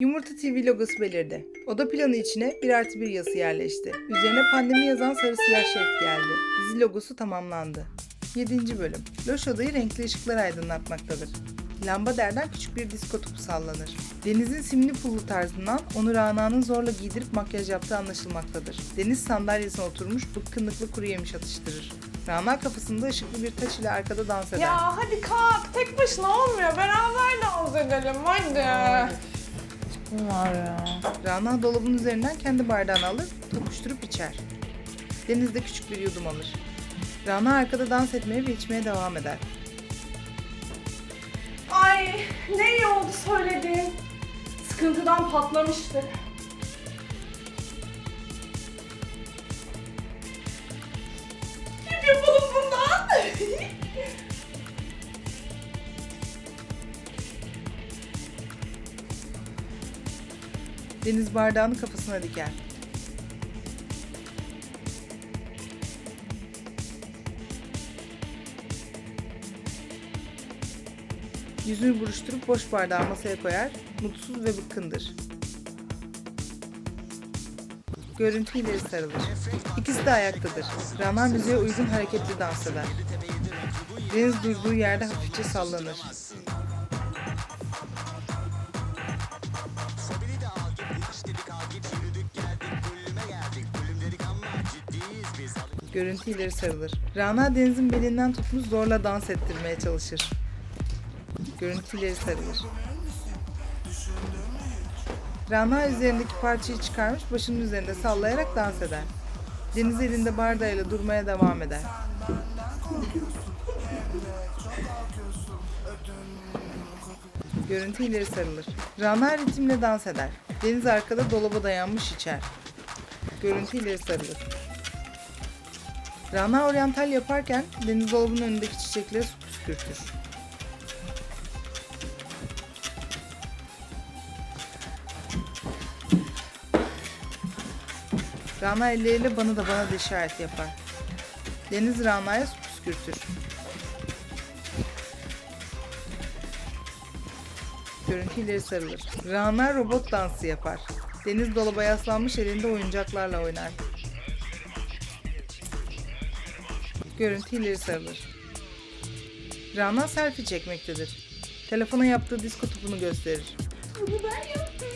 Yumurta TV logosu belirdi. Oda planı içine bir artı bir yazısı yerleşti. Üzerine pandemi yazan sarı siyah şerit geldi. Dizi logosu tamamlandı. 7. bölüm. Loş odayı renkli ışıklar aydınlatmaktadır. Lamba derden küçük bir disko topu sallanır. Deniz'in simli pullu tarzından onu Rana'nın zorla giydirip makyaj yaptığı anlaşılmaktadır. Deniz sandalyesine oturmuş bıkkınlıklı kuru yemiş atıştırır. Rana kafasında ışıklı bir taş ile arkada dans eder. Ya hadi kalk. Tek başına olmuyor. Beraber dans edelim hadi. Var ya? Rana dolabın üzerinden kendi bardağını alır, tokuşturup içer. Deniz de küçük bir yudum alır. Rana arkada dans etmeye ve içmeye devam eder. Ay ne iyi oldu söylediğin. Sıkıntıdan patlamıştı. Deniz bardağını kafasına diker. Yüzünü buruşturup boş bardağı masaya koyar, mutsuz ve bıkkındır. Görüntü ileri sarılır. İkisi de ayaktadır. Rana müziğe uygun hareketli dans eder. Deniz durduğu yerde hafifçe sallanır. Görüntü ileri sarılır. Rana Deniz'in belinden tutmuş zorla dans ettirmeye çalışır. Görüntü ileri sarılır. Rana üzerindeki parçayı çıkarmış başının üzerinde sallayarak dans eder. Deniz elinde bardağıyla durmaya devam eder. Görüntü ileri sarılır. Rana ritimle dans eder. Deniz arkada dolaba dayanmış içer. Görüntü ileri sarılır. Rana oryantal yaparken deniz dolabının önündeki çiçekleri püskürtür. Rana elleriyle bana da bana da işaret yapar. Deniz Rana'ya su püskürtür. Görüntü ileri sarılır. Rana robot dansı yapar. Deniz dolaba yaslanmış elinde oyuncaklarla oynar. Görüntü ileri sarılır. Rana selfie çekmektedir. Telefona yaptığı disko topunu gösterir. Bunu ben yaptım.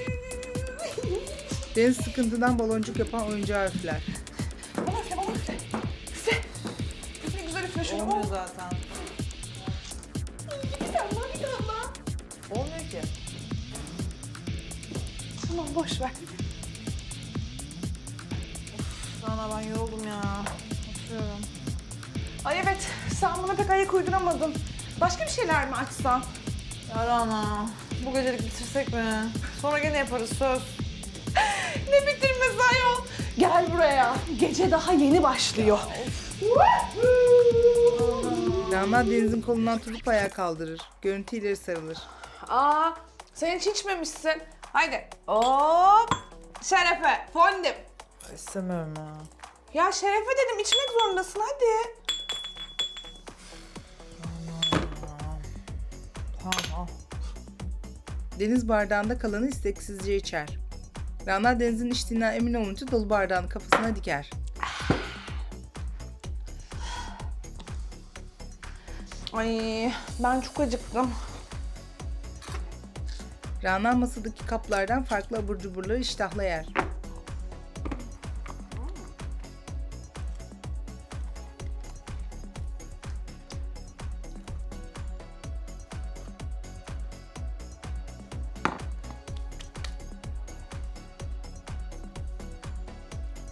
Deniz sıkıntıdan baloncuk yapan oyuncağı üfler. Bana üfle. Üfle. Üfle güzel üfle şunu. Olmuyor zaten. Bir daha bir daha. Olmuyor ki. Tamam boş ver. Rana ben yoruldum ya. Oturuyorum. Ay evet sen buna pek ayak uyduramadın. Başka bir şeyler mi açsan? Ya Rana bu gecelik bitirsek mi? Sonra gene yaparız söz. Ne bitirmesi ayol? Gel buraya. Gece daha yeni başlıyor. Rana Deniz'in kolundan tutup ayağa kaldırır. Görüntü ileri sarılır. Aa, sen hiç içmemişsin. Haydi. Hop. Şerefe, fondim. İstemiyorum ya. Ya Şerefe dedim içmek zorundasın hadi. Deniz bardağında kalanı isteksizce içer. Rana Deniz'in içtiğinden emin olunca dolu bardağını kafasına diker. Ay ben çok acıktım. Rana masadaki kaplardan farklı abur cuburları iştahla yer.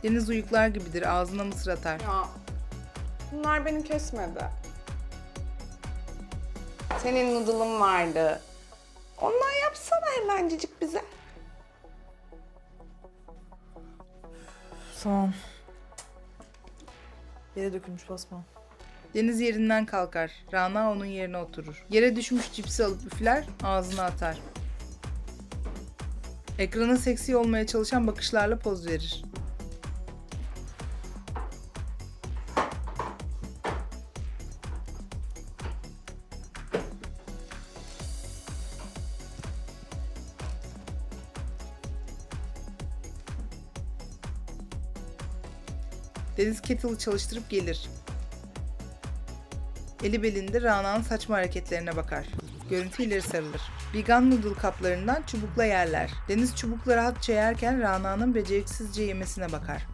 Deniz uyuklar gibidir, ağzına mısır atar. Ya bunlar beni kesmedi. Senin noodle'ın vardı. Ondan yapsana hemencik bize. Tamam. Yere dökülmüş basma. Deniz yerinden kalkar. Rana onun yerine oturur. Yere düşmüş cipsi alıp üfler, ağzına atar. Ekrana seksi olmaya çalışan bakışlarla poz verir. Deniz kettle'ı çalıştırıp gelir. Eli belinde Rana'nın saçma hareketlerine bakar. Görüntü ileri sarılır. Vegan noodle kaplarından çubukla yerler. Deniz çubukla rahatça yerken Rana'nın beceriksizce yemesine bakar.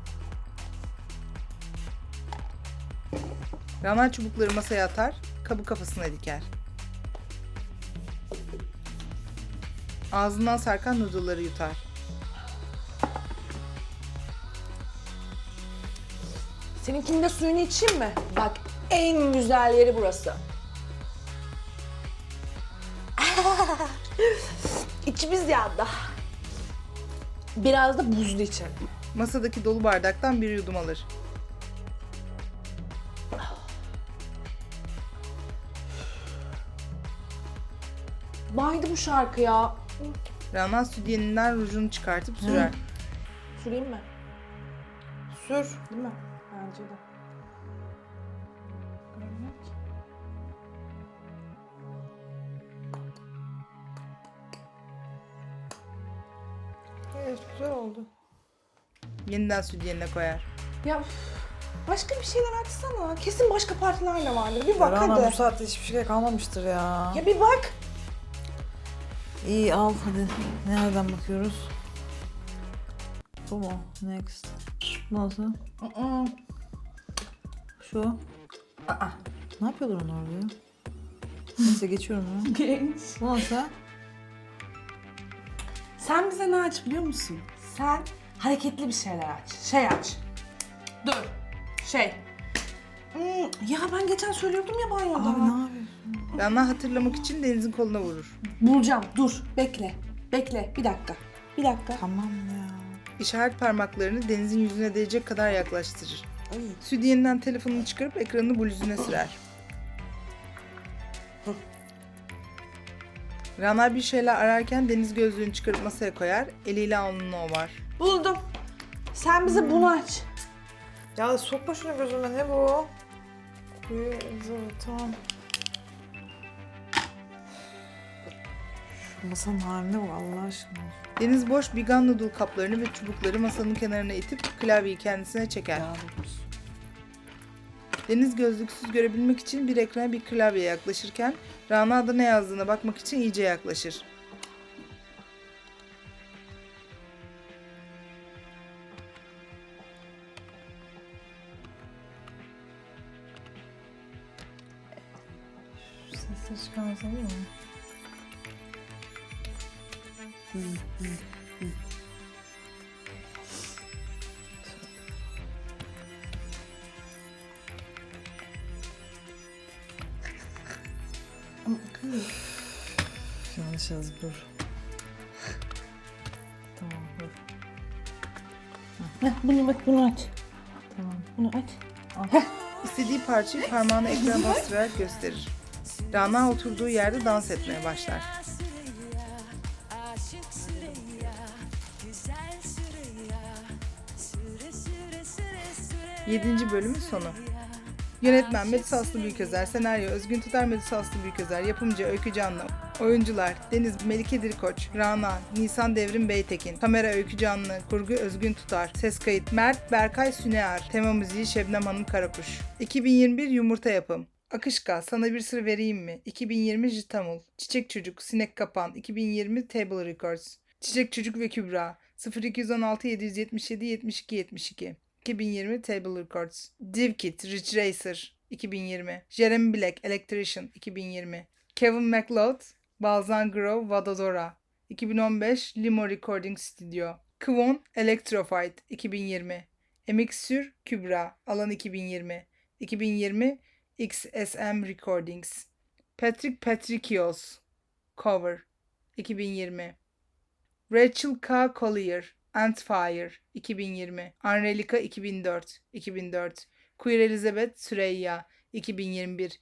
Rana çubukları masaya atar, kabı kafasına diker. Ağzından sarkan noodle'ları yutar. Seninkinde suyunu içeyim mi? Bak en güzel yeri burası. İçimiz yandı. Biraz da buzlu içelim. Masadaki dolu bardaktan bir yudum alır. Baydı bu şarkı ya. Rana sütyeninden rujunu çıkartıp sürer. Süreyim mi? Sür. Değil mi? Bence de. Görünmüyor ki. Evet güzel oldu. Yeniden sütyenine koyar. Ya üf, başka bir şeyler açsana. Kesin başka partiler de vardır. Bir bak Rana hadi. bu saatte hiçbir şey kalmamıştır ya. Ya bir bak. İyi al hadi. Nereden bakıyoruz? Bu mu? Next. Nasıl? Şu. Aa. Ne yapıyorlar onlar orada ya? Neyse geçiyorum ya. Genç. Bu nasıl? Sen bize ne aç biliyor musun? Sen hareketli bir şeyler aç. Şey aç. Dur. Şey. Hmm, ya ben geçen söylüyordum ya banyoda. Abi ne yapıyorsun? Rana hatırlamak için Deniz'in koluna vurur. Bulacağım. Dur. Bekle. Bekle. Bir dakika. Bir dakika. Tamam ya. İşaret parmaklarını Deniz'in yüzüne değecek kadar yaklaştırır. Ay. Sütyeninden telefonunu çıkarıp ekranını bluzuna sürer. Rana bir şeyler ararken Deniz gözlüğünü çıkarıp masaya koyar, eliyle alnını ovar. Buldum. Sen bize bunu aç. Ya sokma şunu gözüme ne bu? Kuyu tamam. Masanın haline bak Allah aşkına. Deniz boş vegan noodle kaplarını ve çubukları masanın kenarına itip klavyeyi kendisine çeker. Ya. Deniz gözlüksüz görebilmek için bir ekrana bir klavye yaklaşırken Rana da ne yazdığına bakmak için iyice yaklaşır. Çıkarmasam iyi mi? Yanlış yazdım dur. Tamam dur. Heh, bunu bak bunu aç. Tamam. Bunu aç. İstediği parçayı parmağına ekrana bastırarak gösterir. Rana oturduğu yerde dans etmeye başlar. Yedinci bölümün sonu. Yönetmen Melis Aslı Büyüközer, senaryo Özgün Tutar Melis Aslı Büyüközer, yapımcı Öykü Canlı, oyuncular Deniz Melike Dirkoç, Rana, Nisan Devrim Beytekin, kamera Öykü Canlı, kurgu Özgün Tutar, ses kayıt Mert Berkay Sünear, tema müziği Şebnem Hanım Karakuş. 2021 Yumurta Yapım. Akışka, sana bir sır vereyim mi? 2020 Jitamul. Çiçek Çocuk, Sinek Kapan. 2020 Table Records. Çiçek Çocuk ve Kübra. 0216 777 72 72. 2020 Table Records. Divkit, Rich Racer. 2020. Jeremy Black, Electrician. 2020. Kevin MacLeod, Balzan Grove, Vadodora. 2015 Limo Recording Studio. Kwon, Electrofight. 2020. Emixür, Kübra. Alan 2020. 2020 XSM Recordings. Patrick Patricios. Cover. 2020. Rachel K. Collier. Antfire. 2020. Anrelika 2004. 2004. Queer Elizabeth Süreyya. 2021.